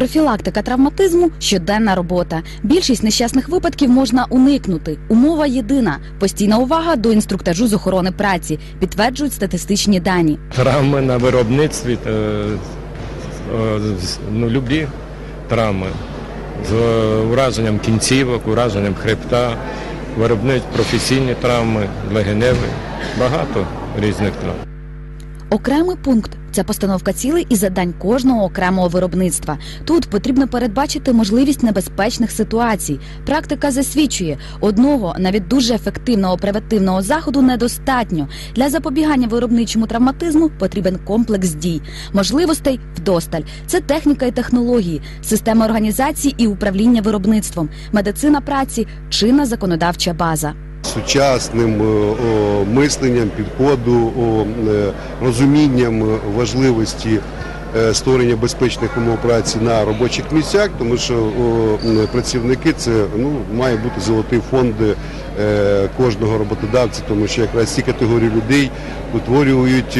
Профілактика травматизму щоденна робота. Більшість нещасних випадків можна уникнути. Умова єдина постійна увага до інструктажу з охорони праці, підтверджують статистичні дані. Травми на виробництві, е, ну, любі травми з ураженням кінцівок, ураженням хребта, виробничі професійні травми, легеневі, багато різних травм. Окремий пункт це постановка цілей і задань кожного окремого виробництва. Тут потрібно передбачити можливість небезпечних ситуацій. Практика засвідчує, одного навіть дуже ефективного превентивного заходу недостатньо. Для запобігання виробничому травматизму потрібен комплекс дій, можливостей вдосталь. Це техніка і технології, система організації і управління виробництвом, медицина праці, чинна законодавча база. Сучасним е, мисленням, підходу, е, розумінням важливості е, створення безпечних умов праці на робочих місцях, тому що працівники це ну має бути золотий фонд кожного роботодавця, тому що якраз ці категорії людей утворюють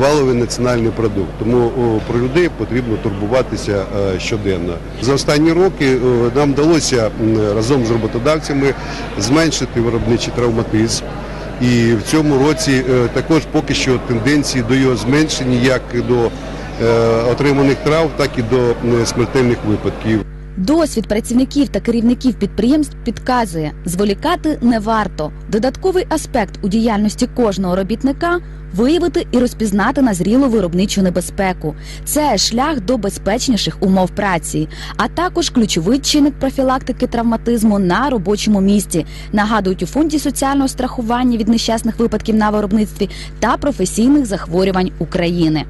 валовий національний продукт. Тому про людей потрібно турбуватися е, щоденно. За останні роки нам вдалося разом з роботодавцями зменшити виробничий травматизм. І в цьому році е, також поки що тенденції до його зменшення як до е, отриманих травм, так і до е, смертельних випадків. Досвід працівників та керівників підприємств підказує, зволікати не варто. Додатковий аспект у діяльності кожного робітника виявити і розпізнати назрілу виробничу небезпеку. Це шлях до безпечніших умов праці, а також ключовий чинник профілактики травматизму на робочому місці. Нагадують у фонді соціального страхування від нещасних випадків на виробництві та професійних захворювань України.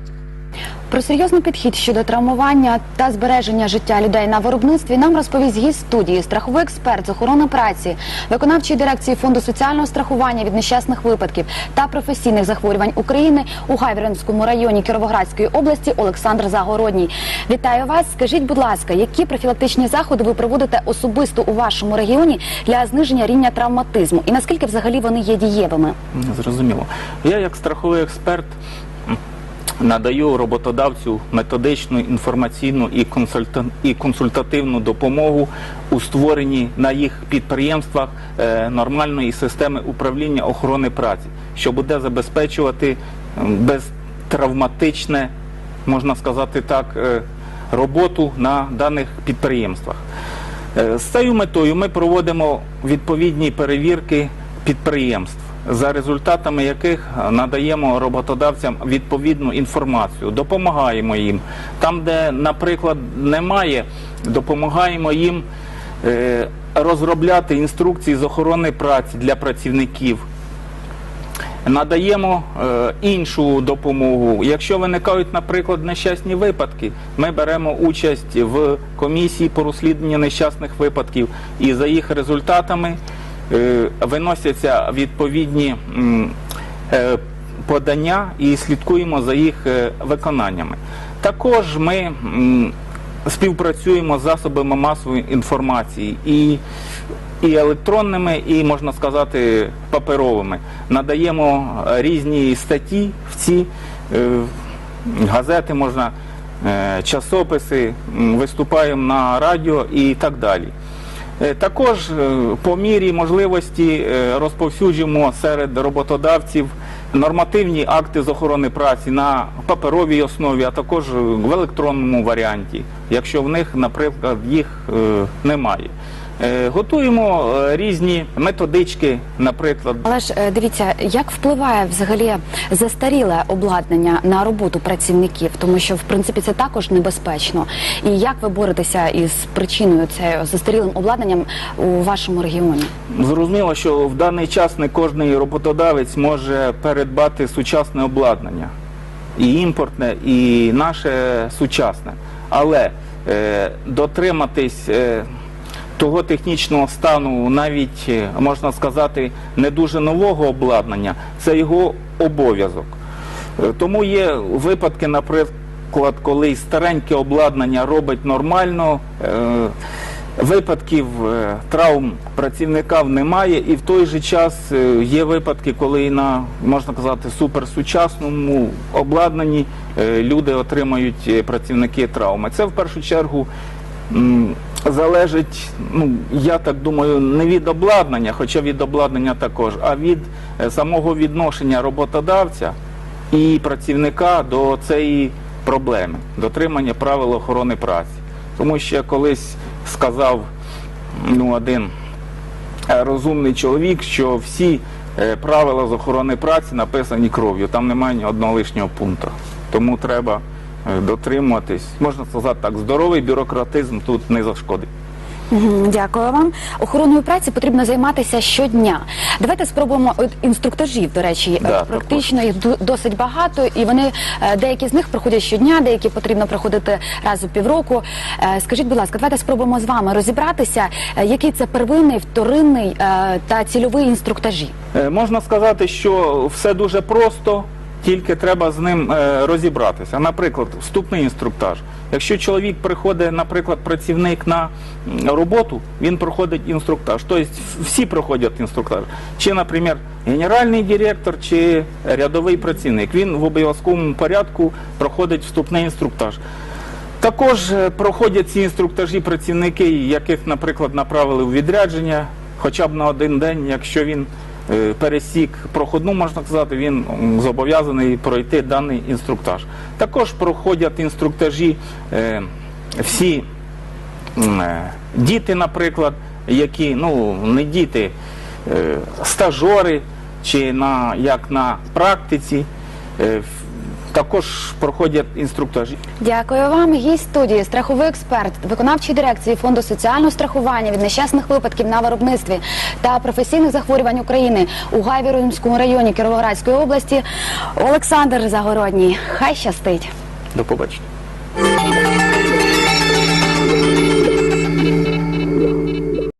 Про серйозний підхід щодо травмування та збереження життя людей на виробництві нам розповість гість студії, страховий експерт з охорони праці, виконавчої дирекції фонду соціального страхування від нещасних випадків та професійних захворювань України у Гайверинському районі Кіровоградської області Олександр Загородній. Вітаю вас. Скажіть, будь ласка, які профілактичні заходи ви проводите особисто у вашому регіоні для зниження рівня травматизму і наскільки взагалі вони є дієвими? Зрозуміло. Я як страховий експерт надаю роботодавцю методичну, інформаційну і, консульта... і консультативну допомогу у створенні на їх підприємствах е, нормальної системи управління охорони праці, що буде забезпечувати безтравматичне, можна сказати так, е, роботу на даних підприємствах. Е, З цією метою ми проводимо відповідні перевірки підприємств, за результатами яких надаємо роботодавцям відповідну інформацію, допомагаємо їм. Там, де, наприклад, немає, допомагаємо їм е, розробляти інструкції з охорони праці для працівників. Надаємо е, іншу допомогу. Якщо виникають, наприклад, нещасні випадки, ми беремо участь в комісії по розслідуванню нещасних випадків і за їх результатами виносяться відповідні е, подання і слідкуємо за їх е, виконаннями. Також ми співпрацюємо з засобами масової інформації і і електронними, і можна сказати, паперовими. Надаємо е, різні статті в ці е, газети, можна е, часописи, виступаємо на радіо і так далі. Е, Також е, по мірі можливості е, розповсюджуємо серед роботодавців нормативні акти з охорони праці на паперовій основі, а також в електронному варіанті, якщо в них, наприклад, їх немає. Е, Готуємо е, різні методички, наприклад, Але ж е, дивіться, як впливає взагалі застаріле обладнання на роботу працівників, тому що в принципі це також небезпечно. І як ви боретеся із причиною цією застарілим обладнанням у вашому регіоні? Зрозуміло, що в даний час не кожний роботодавець може передбати сучасне обладнання, і імпортне, і наше сучасне. Але е, дотриматись е, того технічного стану, навіть е, можна сказати, не дуже нового обладнання, це його обов'язок. Е, Тому є випадки, наприклад, коли стареньке обладнання робить нормально. е, випадків травм працівника немає, і в той же час є випадки, коли на можна казати суперсучасному обладнанні люди отримають працівники травми. Це в першу чергу залежить, ну я так думаю, не від обладнання, хоча від обладнання також, а від е, самого відношення роботодавця і працівника до цієї проблеми дотримання правил охорони праці. Тому що колись сказав ну, один е, розумний чоловік, що всі е, правила з охорони праці написані кров'ю, там немає ні одного лишнього пункту. Тому треба дотримуватись. Можна сказати так, здоровий бюрократизм тут не зашкодить. Дякую вам. Охороною праці потрібно займатися щодня. Давайте спробуємо от інструктажів. До речі, Да, е, практично їх досить багато, і вони е, деякі з них проходять щодня, деякі потрібно проходити раз у півроку. Е, Скажіть, будь ласка, давайте спробуємо з вами розібратися, е, який це первинний, вторинний е, та цільовий інструктажі. Е, Можна сказати, що все дуже просто, тільки треба з ним е, розібратися. Наприклад, вступний інструктаж. Якщо чоловік приходить, наприклад, працівник на роботу, він проходить інструктаж. Тобто всі проходять інструктаж. Чи, наприклад, генеральний директор, чи рядовий працівник. Він в обов'язковому порядку проходить вступний інструктаж. Також е, проходять ці інструктажі працівники, яких, наприклад, направили у відрядження хоча б на один день, якщо він пересік проходну, можна сказати, він зобов'язаний пройти даний інструктаж. Також проходять інструктажі е, всі е, діти, наприклад, які, ну, не діти, е, стажори чи на, як на практиці. Також проходять інструктажі. Дякую вам. Гість студії, страховий експерт, виконавчої дирекції фонду соціального страхування від нещасних випадків на виробництві та професійних захворювань України у Гайвіромському районі Кіровоградської області Олександр Загородній. Хай щастить. До побачення.